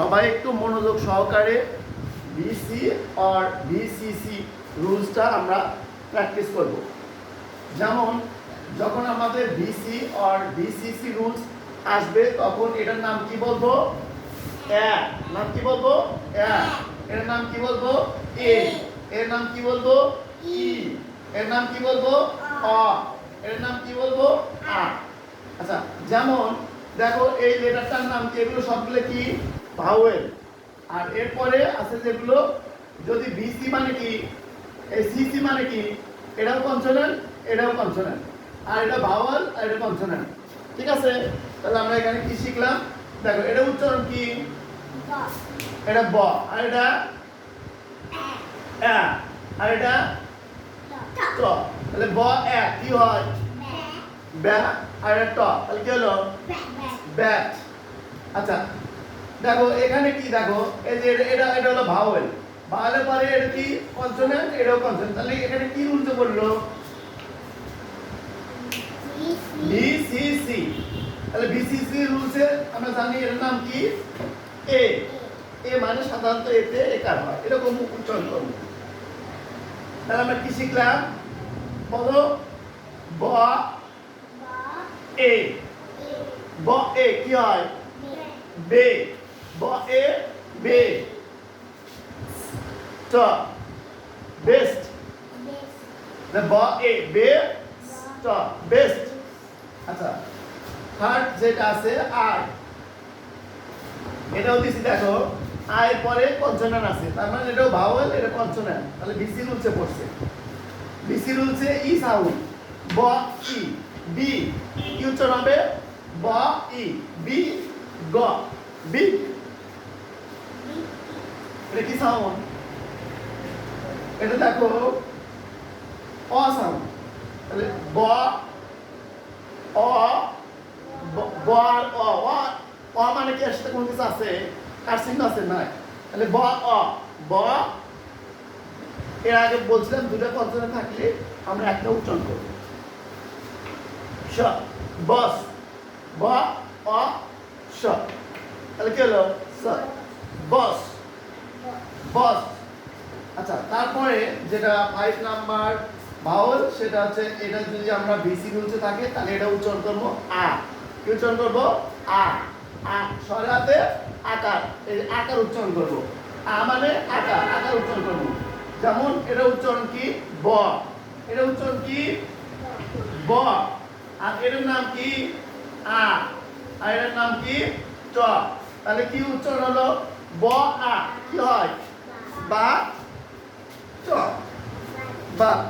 সবাই একটু মনোযোগ সহকারে বিসি আর বিসিসি রুলসটা আমরা প্র্যাকটিস করব। যেমন, যখন আমাদের বিসি আর বিসিসি রুলস আসবে, তখন এটার নাম কি বলব? এক। নাম কি বলব? এক। এর নাম কি বলব? এ। এর নাম কি বলব? ই। এর নাম কি বলব? অ। এর নাম কি বলব? আ। আচ্ছা যেমন দেখো এই লেটারটার নাম কি? এগুলো সবগুলো কি? ভাওয়েল। আর এরপরে আছে যেগুলো যদি বিসি মানে কি? এই সিসি মানে কি? এটাও কনসোনেন্ট এটাও কনসোনেন্ট আর এটা ভাওয়াল আর এটা কনসোনেন্ট ঠিক আছে? তাহলে আমরা এখানে কি শিখলাম? দেখো এটা উচ্চারণ কি? এটা ব। আর এটা আর এটা তাহলে ব এ। কি হয়? ব্যা আর এটা ট তাহলে কি হলো? ব্যাট আচ্ছা দেখো এখানে কি দেখো? এই যে এটা- এটা এটা হলো ভাওয়েল ভাওয়েলের পরে এটা কি? কনসোনেন্ট এটাও কনসোনেন্ট তাহলে এখানে কি রুলস বলল? বি সি সি তাহলে বিসিসি রুলসে আমরা জানি এর নাম কি? এ এ মানে সাধারণত এতে একার হয়? এরকম উচ্চারণ করব তাহলে আমরা কি শিখলাম? বলো ব এ ব এ কি হয়? বে ব এ বে ট বেস্ট ব এ বে ট বেস্ট আচ্ছা থার্ড যেটা আছে আর এটাও দিছি, দেখো। আয়ের পরে কনসোনান্ট আছে। তার মানে এটাও ভাওয়েল এটা কনসোনান্ট তাহলে বিসি রুলসে পড়ছে। বিসি রুলসে ই সাউন্ড ব ই বি কি উচ্চারণ হবে ব ই বি গ বি এটা কি সাউন্ড এটা দেখো। অ সাউন্ড তাহলে ব অ ব- আর অ। অ মানে কি? এর কোনো কিছু আছে? কার চিহ্ন আছে? নাই। তাহলে ব, অ। ব, এর আগে বলছিলাম দুটো কনসোনেন্ট থাকলে আমরা একটা উচ্চারণ করব। স বস ব, অ স তাহলে কি হলো? স। বস বস আচ্ছা তারপরে যেটা ফাইভ নাম্বার ভাওয়াল সেটা হচ্ছে এটা যদি আমরা বিসি রুলসে থাকে, তাহলে এটা উচ্চারণ করব আ। কি উচ্চারণ করব? আ। আ সরাতে আকার। এই আকার উচ্চারণ করব। আ মানে আকার আকার উচ্চারণ করব। যেমন এটা উচ্চারণ কি? ব। এটা উচ্চারণ কি? ব। আর এটার নাম কি? আ। আর নাম কি? চ। তাহলে কি উচ্চারণ হলো? ব, আ। কি হয়? বা, চ। বাট